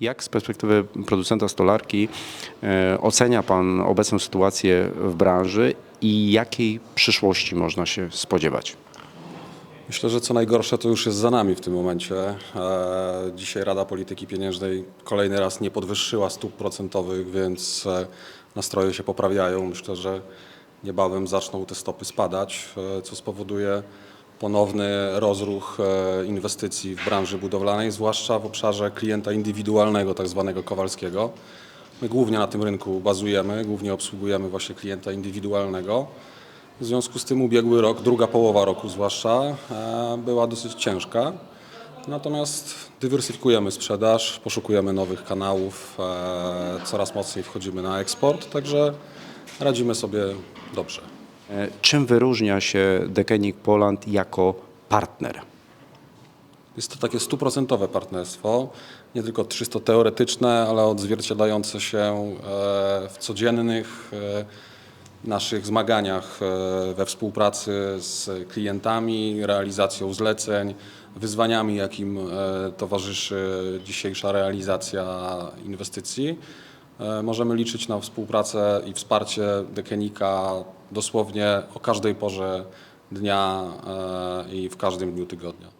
Jak z perspektywy producenta stolarki e, ocenia Pan obecną sytuację w branży i jakiej przyszłości można się spodziewać? Myślę, że co najgorsze to już jest za nami w tym momencie. E, Dzisiaj Rada Polityki Pieniężnej kolejny raz nie podwyższyła stóp procentowych, więc e, nastroje się poprawiają. Myślę, że niebawem zaczną te stopy spadać, co spowoduje ponowny rozruch e, inwestycji w branży budowlanej, zwłaszcza w obszarze klienta indywidualnego, tak zwanego Kowalskiego. My głównie na tym rynku bazujemy, głównie obsługujemy właśnie klienta indywidualnego. W związku z tym ubiegły rok, druga połowa roku zwłaszcza, e, była dosyć ciężka. Natomiast dywersyfikujemy sprzedaż, poszukujemy nowych kanałów, e, coraz mocniej wchodzimy na eksport, także radzimy sobie dobrze. E, Czym wyróżnia się Decenic Poland jako partner? Jest to takie stuprocentowe partnerstwo, nie tylko czysto teoretyczne, ale odzwierciedlające się e, w codziennych e, naszych zmaganiach we współpracy z klientami, realizacją zleceń, wyzwaniami, jakim towarzyszy dzisiejsza realizacja inwestycji. E, Możemy liczyć na współpracę i wsparcie Dekenika dosłownie o każdej porze dnia e, i w każdym dniu tygodnia.